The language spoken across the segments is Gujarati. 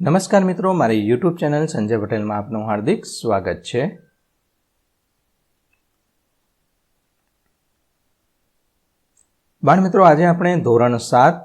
નમસ્કાર મિત્રો, મારી યુટ્યુબ ચેનલ સંજય પટેલમાં આપનું હાર્દિક સ્વાગત છે. બાળ મિત્રો, આજે આપણે ધોરણ સાત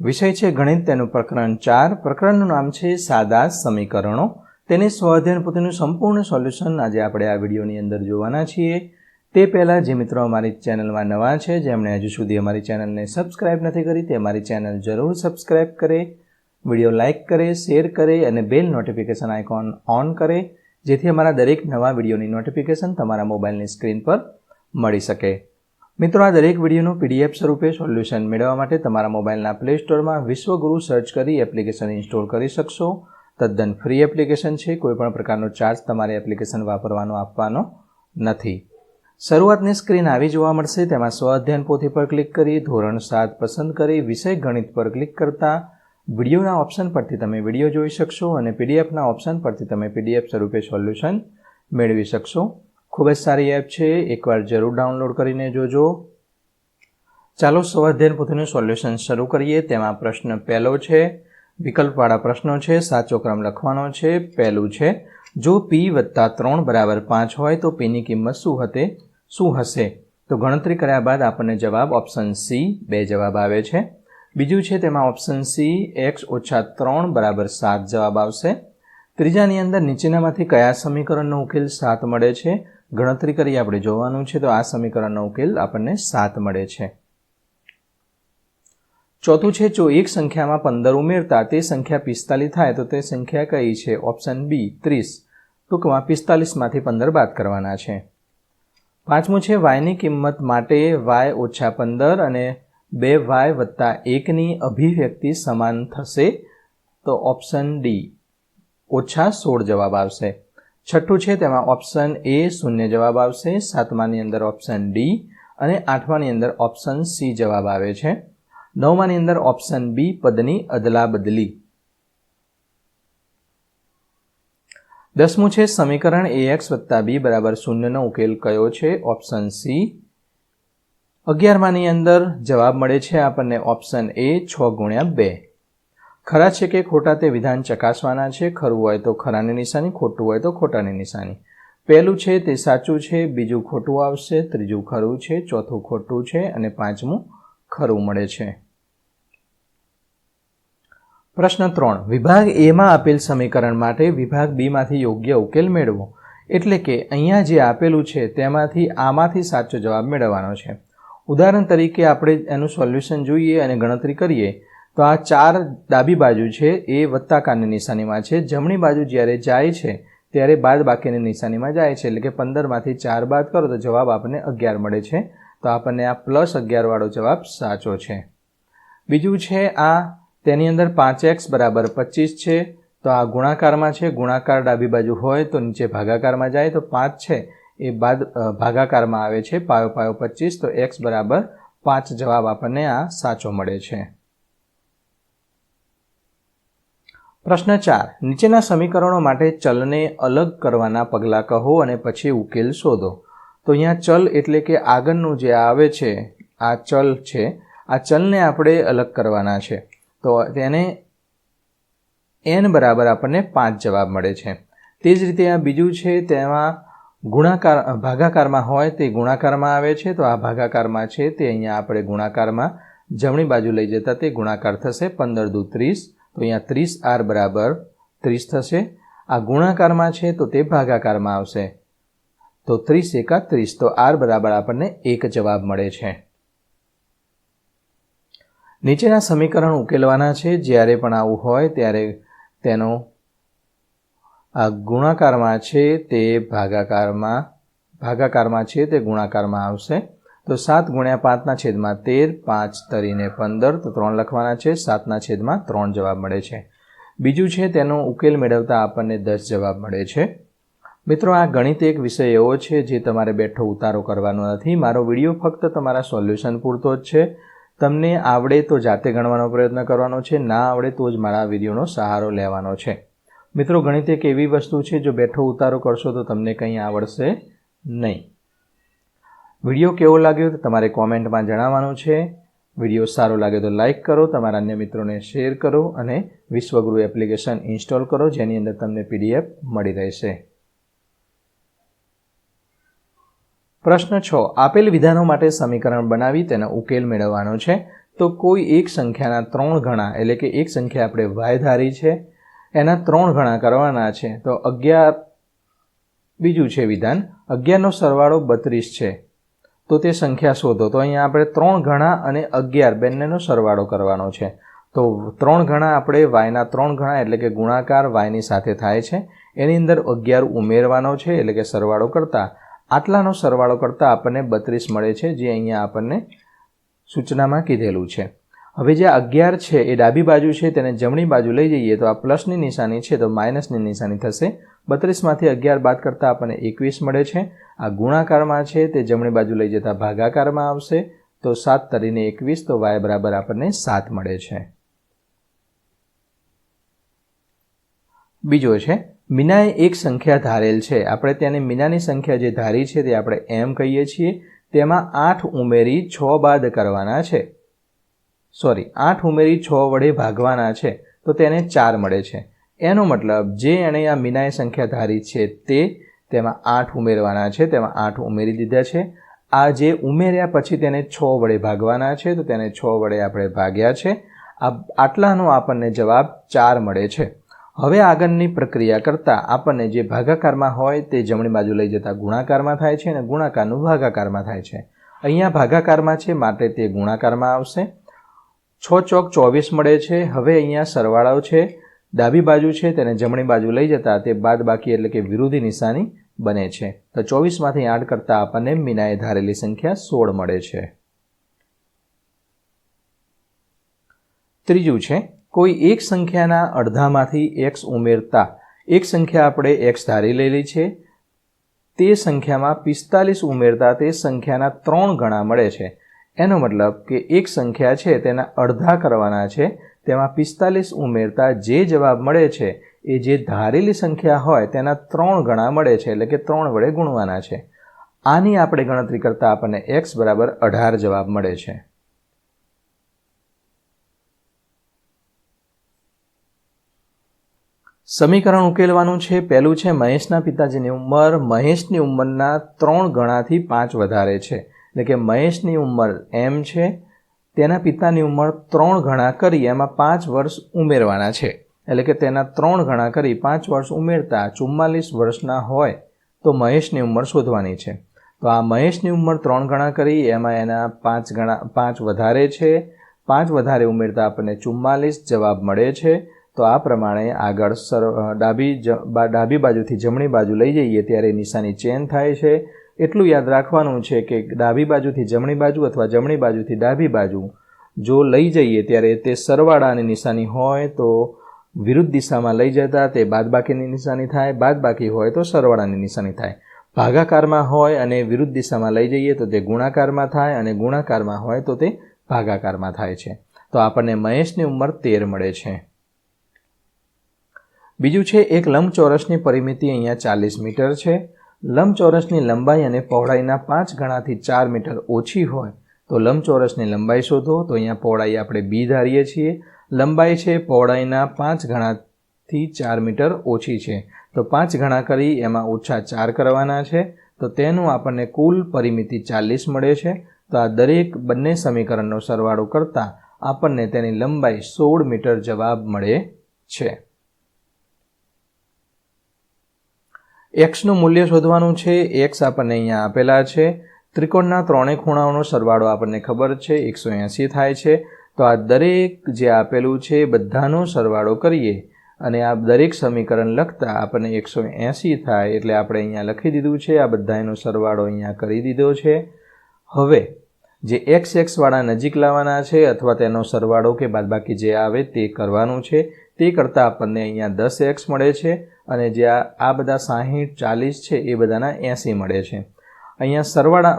વિષય છે ગણિત, તેનું પ્રકરણ ચાર. પ્રકરણનું નામ છે સાદા સમીકરણો. તેની સ્વાધ્યાયન પોતાનું સંપૂર્ણ સોલ્યુશન આજે આપણે આ વિડીયોની અંદર જોવાના છીએ. તે પહેલાં જે મિત્રો અમારી ચેનલમાં નવા છે, જેમણે હજુ સુધી અમારી ચેનલને સબસ્ક્રાઇબ નથી કરી, તે અમારી ચેનલ જરૂર સબસ્ક્રાઇબ કરે. વીડિયો લાઇક કરે, શેર કરે અને બેલ નોટિફિકેશન આઇકોન ઓન કરે, જેથી અમારા દરેક નવા વિડીયોની નોટિફિકેશન તમારા મોબાઈલની સ્ક્રીન પર મળી શકે. મિત્રો, આ દરેક વિડીયોનું પીડીએફ સ્વરૂપે સોલ્યુશન મેળવવા માટે તમારા મોબાઈલના પ્લે સ્ટોરમાં વિશ્વગુરુ સર્ચ કરી એપ્લિકેશન ઇન્સ્ટોલ કરી શકશો. તદ્દન ફ્રી એપ્લિકેશન છે, કોઈપણ પ્રકારનો ચાર્જ તમારે એપ્લિકેશન વાપરવાનો, આપવાનો નથી. શરૂઆતની સ્ક્રીન આવી જોવા મળશે, તેમાં સ્વ અધ્યયન પોથી પર ક્લિક કરી, ધોરણ સાત પસંદ કરી, વિષય ગણિત પર ક્લિક કરતા વિડીયોના ઓપ્શન પરથી તમે વીડિયો જોઈ શકશો અને પીડીએફના ઓપ્શન પરથી તમે પીડીએફ સ્વરૂપે સોલ્યુશન મેળવી શકશો. ખૂબ જ સારી એપ છે. એકવાર જરૂર ડાઉનલોડ કરીને જોજો. ચાલો સ્વાધ્યાયન પોથીનું સોલ્યુશન શરૂ કરીએ. તેમાં પ્રશ્ન પહેલો છે. વિકલ્પવાળા પ્રશ્નો છે. સાચો ક્રમ લખવાનો છે. પહેલું છે, જો પી વત્તા ત્રણ બરાબર પાંચ હોય તો પીની કિંમત શું હતે? શું હશે? તો ગણતરી કર્યા બાદ આપણને જવાબ ઓપ્શન સી બે જવાબ આવે છે. બીજું છે તેમાં ઓપ્શન સી એક્સ ઓછા ત્રણ બરાબર સાત જવાબ આવશે. ત્રીજાની અંદર નીચેનામાંથી કયા સમીકરણનો ઉકેલ સાત મળે છે? ગણતરી કરી આપણે જોવાનું છે, તો આ સમીકરણનો ઉકેલ આપણને સાત મળે છે. ચોથું છે, જો એક સંખ્યામાં પંદર ઉમેરતા તે સંખ્યા પિસ્તાલીસ થાય, તો તે સંખ્યા કઈ છે? ઓપ્શન બી ત્રીસ. ટૂંકમાં પિસ્તાલીસમાંથી પંદર બાદ કરવાના છે. પાંચમું છે વાયની કિંમત માટે વાય ઓછા પંદર અને બે વાય વત્તા એકની અભિવ્યક્તિ સમાન થશે, તો ઓપ્શન ડી ઓછા સોળ જવાબ આવશે. છઠ્ઠું છે, તેમાં ઓપ્શન એ શૂન્ય જવાબ આવશે, સાતમાની અંદર ઓપ્શન ડી અને આઠમાની અંદર ઓપ્શન સી જવાબ આવે છે. નવમાની અંદર ઓપ્શન બી પદની અદલા બદલી દસમું છે, સમીકરણ એ એક્સ વત્તા બી બરાબર શૂન્યનો ઉકેલ કયો છે? ઓપ્શન સી અગિયારમાની અંદર જવાબ મળે છે આપણને ઓપ્શન એ છ ગુણ્યા બે. ખરા છે કે ખોટા તે વિધાન ચકાસવાના છે? ખરું હોય તો ખરાની નિશાની, ખોટું હોય તો ખોટાની નિશાની. પહેલું છે તે સાચું છે, બીજું ખોટું આવશે, ત્રીજું ખરું છે, ચોથું ખોટું છે અને પાંચમું ખરું મળે છે. પ્રશ્ન ત્રણ. વિભાગ એમાં આપેલ સમીકરણ માટે વિભાગ બીમાંથી યોગ્ય ઉકેલ મેળવો. એટલે કે અહીંયા જે આપેલું છે તેમાંથી આમાંથી સાચો જવાબ મેળવવાનો છે. ઉદાહરણ તરીકે આપણે એનું સોલ્યુશન જોઈએ અને ગણતરી કરીએ, તો આ ચાર ડાબી બાજુ છે, એ વત્તાકારની નિશાનીમાં છે. જમણી બાજુ જ્યારે જાય છે, ત્યારે બાદ બાકીની નિશાનીમાં જાય છે. એટલે કે પંદરમાંથી ચાર બાદ કરો તો જવાબ આપણને અગિયાર મળે છે. તો આપણને આ પ્લસ અગિયારવાળો જવાબ સાચો છે. બીજું છે આ, તેની અંદર પાંચ એક્સ બરાબર પચીસ છે. તો આ ગુણાકારમાં છે. ગુણાકાર ડાબી બાજુ હોય તો નીચે ભાગાકારમાં જાય તો પાંચ છે. એ બાદ ભાગાકારમાં આવે છે પાયો પાયો પચીસ, તો એક્સ બરાબર પાંચ જવાબ આપણને આ સાચો મળે છે. પ્રશ્ન ચાર. નીચેના સમીકરણો માટે ચલને અલગ કરવાના પગલાં કહો અને પછી ઉકેલ શોધો. તો અહીંયા ચલ એટલે કે આગળનું જે આવે છે, આ ચલ છે, આ ચલને આપણે અલગ કરવાના છે. તો તેને એન બરાબર આપણને પાંચ જવાબ મળે છે. તે જ રીતે આ બીજું છે તેમાં ગુણાકાર, ભાગાકારમાં હોય તે ગુણાકારમાં આવે છે, તો આ ભાગાકારમાં છે તે અહીંયા આપણે ગુણાકારમાં જમણી બાજુ લઈ જતા તે ગુણાકાર થશે પંદર દુ ત્રીસ, તો અહીંયા ત્રીસ આર બરાબર ત્રીસ થશે. આ ગુણાકારમાં છે તો તે ભાગાકારમાં આવશે. તો ત્રીસ એકા ત્રીસ, તો આર બરાબર આપણને એક જવાબ મળે છે. નીચેના સમીકરણ ઉકેલવાના છે. જ્યારે પણ આવું હોય ત્યારે તેનો ગુણાકારમાં છે તે ભાગાકારમાં ભાગાકારમાં છે તે ગુણાકારમાં આવશે. તો સાત ગુણ્યા પાંચના છેદમાં તેર, પાંચ તરીને પંદર, તો ત્રણ લખવાના છે. સાતના છેદમાં ત્રણ જવાબ મળે છે. બીજું છે તેનો ઉકેલ મેળવતા આપણને દસ જવાબ મળે છે. મિત્રો, આ ગણિત એક વિષય એવો છે જે તમારે બેઠો ઉતારો કરવાનો નથી. મારો વીડિયો ફક્ત તમારા સોલ્યુશન પૂરતો જ છે. તમને આવડે તો જાતે ગણવાનો પ્રયત્ન કરવાનો છે. ના આવડે તો જ મારા વિડીયોનો સહારો લેવાનો છે. મિત્રો, ગણિત એક એવી વસ્તુ છે, જો બેઠો ઉતારો કરશો તો તમને કંઈ આવડશે નહીં. વીડિયો કેવો લાગ્યો તો તમારે કોમેન્ટમાં જણાવવાનું છે. વીડિયો સારો લાગે તો લાઇક કરો, તમારા અન્ય મિત્રોને શેર કરો અને વિશ્વગુરુ એપ્લિકેશન ઇન્સ્ટોલ કરો, જેની અંદર તમને પીડીએફ મળી રહેશે. પ્રશ્ન છ. આપેલ વિધાનો માટે સમીકરણ બનાવી તેનો ઉકેલ મેળવવાનો છે. તો કોઈ એક સંખ્યાના ત્રણ ગણા, એટલે કે એક સંખ્યા આપણે વાય ધારી છે. એના ત્રણ ગણા કરવાના છે. તો અગિયાર, બીજું છે વિધાન. અગિયારનો સરવાળો બત્રીસ છે. તો તે સંખ્યા શોધો. તો અહીંયા આપણે ત્રણ ગણા અને અગિયાર બંનેનો સરવાળો કરવાનો છે. તો ત્રણ ગણા આપણે વાયના ત્રણ ગણા એટલે કે ગુણાકાર વાયની સાથે થાય છે. એની અંદર અગિયાર ઉમેરવાનો છે એટલે કે સરવાળો કરતાં. આટલાનો સરવાળો કરતાં આપણને બત્રીસ મળે છે, જે અહીંયા આપણને સૂચનામાં કીધેલું છે. હવે જે અગિયાર છે એ ડાબી બાજુ છે, તેને જમણી બાજુ લઈ જઈએ તો આ પ્લસની નિશાની છે, તો માઇનસની નિશાની થશે. બત્રીસમાંથી અગિયાર બાદ કરતાં આપણને એકવીસ મળે છે. આ ગુણાકારમાં છે, તે જમણી બાજુ લઈ જતા ભાગાકારમાં આવશે. તો સાત તરીને એકવીસ, તો વાય બરાબર આપણને સાત મળે છે. બીજો છે, મીનાએ એક સંખ્યા ધારેલ છે. આપણે તેને મીનાની સંખ્યા જે ધારી છે, તે આપણે એમ કહીએ છીએ. તેમાં આઠ ઉમેરી છ બાદ કરવાના છે. સોરી, આઠ ઉમેરી છ વડે ભાગવાના છે, તો તેને ચાર મળે છે. એનો મતલબ, જે એણે આ મીનાય સંખ્યા ધારી છે તે, તેમાં આઠ ઉમેરવાના છે, તેમાં આઠ ઉમેરી દીધા છે. આ જે ઉમેર્યા પછી તેને છ વડે ભાગવાના છે, તો તેને છ વડે આપણે ભાગ્યા છે. આ આટલાનો આપણને જવાબ ચાર મળે છે. હવે આગળની પ્રક્રિયા કરતાં આપણને જે ભાગાકારમાં હોય તે જમણી બાજુ લઈ જતા ગુણાકારમાં થાય છે અને ગુણાકારનું ભાગાકારમાં થાય છે. અહીંયા ભાગાકારમાં છે, માટે તે ગુણાકારમાં આવશે. છ ચોક ચોવીસ મળે છે. હવે અહીંયા સરવાળાઓ છે. ડાબી બાજુ છે તેને જમણી બાજુ લઈ જતા તે બાદ બાકી એટલે કે વિરોધી નિશાની બને છે. તો ચોવીસમાંથી આઠ કરતાં આપણને મીનાએ ધારેલી સંખ્યા સોળ મળે છે. ત્રીજું છે, કોઈ એક સંખ્યાના અડધામાંથી એક્સ ઉમેરતા, એક સંખ્યા આપણે એક્સ ધારી લેલી છે. તે સંખ્યામાં પિસ્તાલીસ ઉમેરતા તે સંખ્યાના ત્રણ ગણા મળે છે. એનો મતલબ કે એક સંખ્યા છે તેના અડધા કરવાના છે, તેમાં પિસ્તાલીસ ઉમેરતા જે જવાબ મળે છે, એ જે ધારેલી સંખ્યા હોય તેના ત્રણ ગણા મળે છે, એટલે કે ત્રણ વડે ગુણવાના છે. આની આપણે ગણતરી કરતાં આપણને એક્સ બરાબર અઢાર જવાબ મળે છે. સમીકરણ ઉકેલવાનું છે, પહેલું છે મહેશના પિતાજીની ઉંમર. મહેશની ઉંમરના ત્રણ ગણાથી પાંચ વધારે છે. એટલે કે મહેશની ઉંમર એમ છે, તેના પિતાની ઉંમર ત્રણ ગણા કરી, એમાં પાંચ વર્ષ ઉમેરવાના છે. એટલે કે તેના ત્રણ ગણા કરી, પાંચ વર્ષ ઉમેરતા ચુમ્માલીસ વર્ષના હોય, તો મહેશની ઉંમર શોધવાની છે. તો આ મહેશની ઉંમર ત્રણ ગણા કરી, એમાં એના પાંચ ગણા, પાંચ વધારે છે. પાંચ વધારે ઉમેરતા આપણને ચુમ્માલીસ જવાબ મળે છે. તો આ પ્રમાણે આગળ સર ડાબી ડાબી બાજુથી જમણી બાજુ લઈ જઈએ, ત્યારે નિશાની ચેન થાય છે. એટલું યાદ રાખવાનું છે કે ડાબી બાજુથી જમણી બાજુ અથવા જમણી બાજુથી ડાબી બાજુ જો લઈ જઈએ ત્યારે તે સરવાળાની નિશાની હોય તો વિરુદ્ધ દિશામાં લઈ જતા તે બાદબાકીની નિશાની થાય, બાદબાકી હોય તો સરવાળાની નિશાની થાય. ભાગાકારમાં હોય અને વિરુદ્ધ દિશામાં લઈ જઈએ તો તે ગુણાકારમાં થાય અને ગુણાકારમાં હોય તો તે ભાગાકારમાં થાય છે. તો આપણને મહેશની ઉંમર તેર મળે છે. બીજું છે, એક લંબચોરસની પરિમિતિ અહીંયા ચાલીસ મીટર છે. લંબચોરસની લંબાઈ અને પહોળાઈના પાંચ ગણાથી ચાર મીટર ઓછી હોય, તો લંબચોરસની લંબાઈ શોધો. તો અહીંયા પહોળાઈ આપણે બી ધારીએ છીએ. લંબાઈ છે પહોળાઈના પાંચ ગણાથી ચાર મીટર ઓછી છે. તો પાંચ ગણા કરી, એમાં ઓછા ચાર કરવાના છે. તો તેનું આપણને કુલ પરિમિતિ ચાલીસ મળે છે. તો આ દરેક બંને સમીકરણનો સરવાળો કરતાં આપણને તેની લંબાઈ સોળ મીટર જવાબ મળે છે. એક્સનું મૂલ્ય શોધવાનું છે એક્સ આપણને અહીંયા આપેલા છે. ત્રિકોણના ત્રણેય ખૂણાઓનો સરવાળો આપણને ખબર છે, એકસો એંસી થાય છે. તો આ દરેક જે આપેલું છે, બધાનો સરવાળો કરીએ. અને આ દરેક સમીકરણ લખતા આપણને એકસો એંસી થાય, એટલે આપણે અહીંયા લખી દીધું છે, આ બધાનો સરવાળો અહીંયા કરી દીધો છે. હવે, જે એક્સ એક્સવાળા નજીક લાવવાના છે, અથવા તેનો સરવાળો કે બાદબાકી જે આવે તે કરવાનું છે. તે કરતાં આપણને અહીંયા દસ એક્સ મળે છે અને જે આ બધા સાહીઠ, ચાલીસ છે, એ બધાના એંસી મળે છે. અહીંયા સરવાળા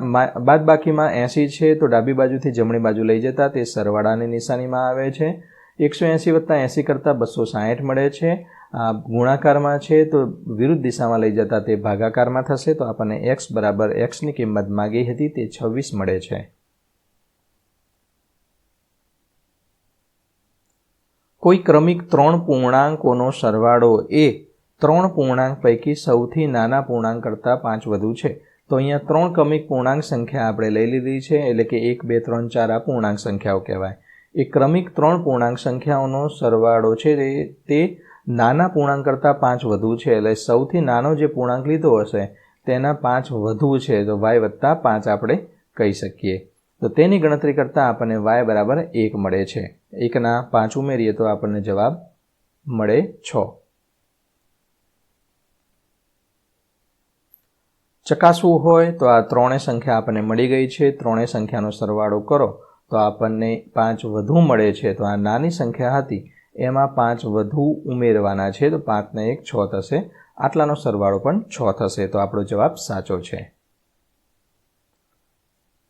બાદબાકીમાં એંસી છે, તો ડાબી બાજુથી જમણી બાજુ લઈ જતા તે સરવાળાની નિશાનીમાં આવે છે. એકસો એંસી વત્તા એંસી કરતાં બસો સાહીઠ મળે છે. આ ગુણાકારમાં છે, તો વિરુદ્ધ દિશામાં લઈ જતા તે ભાગાકારમાં થશે, તો આપણને એક્સ બરાબર એક્સની કિંમત માગી હતી, તે છવ્વીસ મળે છે. કોઈ ક્રમિક ત્રણ પૂર્ણાંકોનો સરવાળો એ ત્રણ પૂર્ણાંક પૈકી સૌથી નાના પૂર્ણાંક કરતાં પાંચ વધુ છે. તો અહીંયા ત્રણ ક્રમિક પૂર્ણાંક સંખ્યા આપણે લઈ લીધી છે, એટલે કે એક, બે, ત્રણ, ચાર આ પૂર્ણાંક સંખ્યાઓ કહેવાય. એ ક્રમિક ત્રણ પૂર્ણાંક સંખ્યાઓનો સરવાળો છે તે નાના પૂર્ણાંક કરતાં પાંચ વધુ છે, એટલે સૌથી નાનો જે પૂર્ણાંક લીધો હશે તેના પાંચ વધુ છે, તો વાય વત્તા પાંચ આપણે કહી શકીએ. તો તેની ગણતરી કરતાં આપણને વાય બરાબર એક મળે છે. એકના પાંચ ઉમેરીએ તો આપણને જવાબ મળે છ. ચકાસવું હોય તો આ ત્રણેય સંખ્યા આપણને મળી ગઈ છે. ત્રણેય સંખ્યાનો સરવાળો કરો તો આપણને પાંચ વધુ મળે છે. તો આ નાની સંખ્યા હતી. એમાં પાંચ વધુ ઉમેરવાના છે. તો પાંચને એક છ થશે. આટલાનો સરવાળો પણ છ થશે. તો આપણો જવાબ સાચો છે.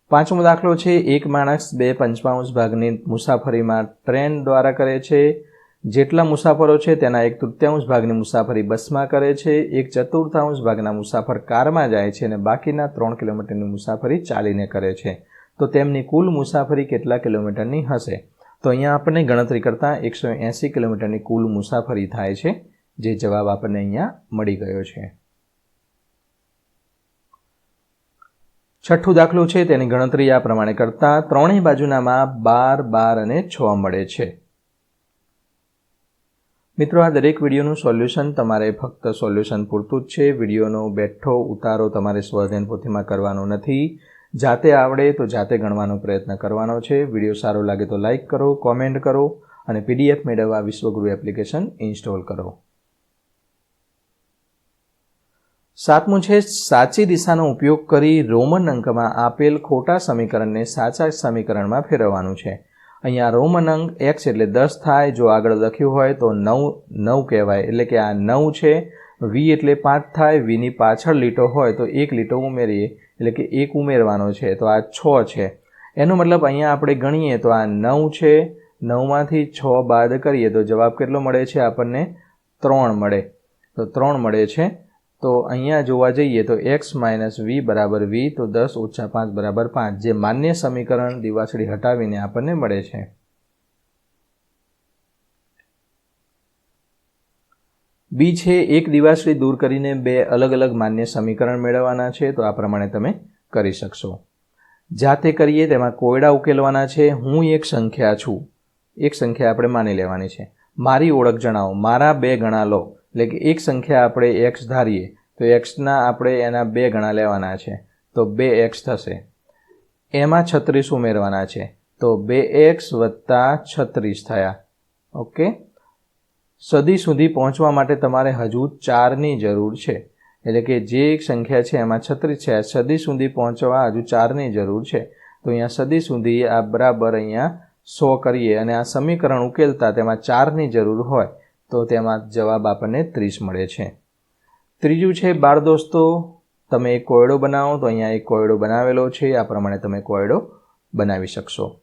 પાંચમો દાખલો છે, એક માણસ બે પંચમાંશ ભાગની મુસાફરીમાં ટ્રેન દ્વારા કરે છે. જેટલા મુસાફરો છે, તેના એક તૃતીયાંશ ભાગની મુસાફરી બસમાં કરે છે. એક ચતુર્થાંશ ભાગના મુસાફર કારમાં જાય છે અને બાકીના ત્રણ કિલોમીટરની મુસાફરી ચાલીને કરે છે. તો તેમની કુલ મુસાફરી કેટલા કિલોમીટરની હશે? તો અહીંયા આપણને ગણતરી કરતાં એકસો એંસી કિલોમીટરની કુલ મુસાફરી થાય છે, જે જવાબ આપણને અહીંયા મળી ગયો છે. છઠ્ઠું દાખલો છે, તેની ગણતરી આ પ્રમાણે કરતાં ત્રણેય બાજુનામાં બાર બાર અને છ મળે છે. મિત્રો, આ દરેક વિડીયોનું સોલ્યુશન તમારે ફક્ત સોલ્યુશન પૂરતું જ છે. વિડીયોનો બેઠો ઉતારો તમારે સ્વધ્યન પોથીમાં કરવાનો નથી. જાતે આવડે તો જાતે ગણવાનો પ્રયત્ન કરવાનો છે. વીડિયો સારો લાગે તો લાઇક કરો, કોમેન્ટ કરો અને પીડીએફ મેળવવા વિશ્વગુરુ એપ્લિકેશન ઇન્સ્ટોલ કરો. સાતમું છે, સાચી દિશાનો ઉપયોગ કરી રોમન અંકમાં આપેલ ખોટા સમીકરણને સાચા સમીકરણમાં ફેરવવાનું છે. અહીંયા રોમન અંક એક્સ એટલે દસ થાય. જો આગળ લખ્યું હોય તો નવ નવ કહેવાય. એટલે કે આ નવ છે, વી એટલે પાંચ થાય. વીની પાછળ લીટો હોય તો એક લીટો ઉમેરીએ. એટલે કે એક ઉમેરવાનો છે. તો આ છ છે. એનો મતલબ અહીંયા આપણે ગણીએ તો આ નવ છે, નવમાંથી છ બાદ કરીએ તો જવાબ કેટલો મળે છે? આપણને ત્રણ મળે. તો ત્રણ મળે છે. તો અહીંયા જોવા જઈએ તો એક્સ માઇનસ વી બરાબર વી તો દસ ઓછા પાંચ બરાબર પાંચ, જે માન્ય સમીકરણ દિવાસળી હટાવીને આપણને મળે છે. બી છે એક દિવાસળી દૂર કરીને બે અલગ અલગ માન્ય સમીકરણ મેળવવાના છે, તો આ પ્રમાણે તમે કરી શકશો. જાતે કરીએ તેમાં કોયડા ઉકેલવાના છે, હું એક સંખ્યા છું. એક સંખ્યા આપણે માની લેવાની છે. મારી ઓળખ જણાવો. મારા બે ગણા લો. એટલે કે એક સંખ્યા આપણે એક્સ ધારીએ, તો એક્સના આપણે એના બે ગણા લેવાના છે, તો બે એક્સ થશે. એમાં છત્રીસ ઉમેરવાના છે, તો બે એક્સ વત્તા છત્રીસ થયા. ઓકે? સદી સુધી પહોંચવા માટે તમારે હજુ ચારની જરૂર છે. એટલે કે જે એક સંખ્યા છે એમાં છત્રીસ છે સદી સુધી પહોંચવા હજુ ચારની જરૂર છે. તો અહીંયા સદી સુધી આ બરાબર અહીંયા સો કરીએ અને આ સમીકરણ ઉકેલતા તેમાં ચારની જરૂર હોય. તો તેમાં જવાબ આપણને ત્રીસ મળે છે. ત્રીજું છે, બાળ દોસ્તો, તમે એક કોયડો બનાવો, તો અહીંયા એક કોયડો બનાવેલો છે. આ પ્રમાણે તમે કોયડો બનાવી શકશો.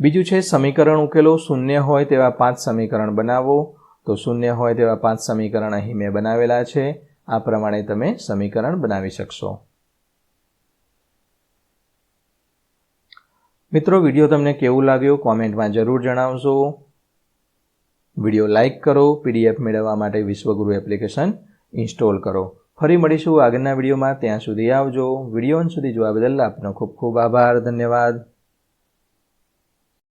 બીજું છે, સમીકરણ ઉકેલો. શૂન્ય હોય તેવા પાંચ સમીકરણ બનાવો. તો શૂન્ય હોય તેવા પાંચ સમીકરણ અહીં મેં બનાવેલા છે. આ પ્રમાણે તમે સમીકરણ બનાવી શકશો. મિત્રો, વીડિયો તમને કેવું લાગ્યો કોમેન્ટમાં જરૂર જણાવશો વીડિયો લાઇક કરો, પીડીએફ મેળવવા માટે વિશ્વગુરુ એપ્લિકેશન ઇન્સ્ટોલ કરો. ફરી મળીશું આગળના વિડીયોમાં. ત્યાં સુધી આવજો. વીડિયો સુધી જોવા બદલ આપનો ખૂબ ખૂબ આભાર. ધન્યવાદ.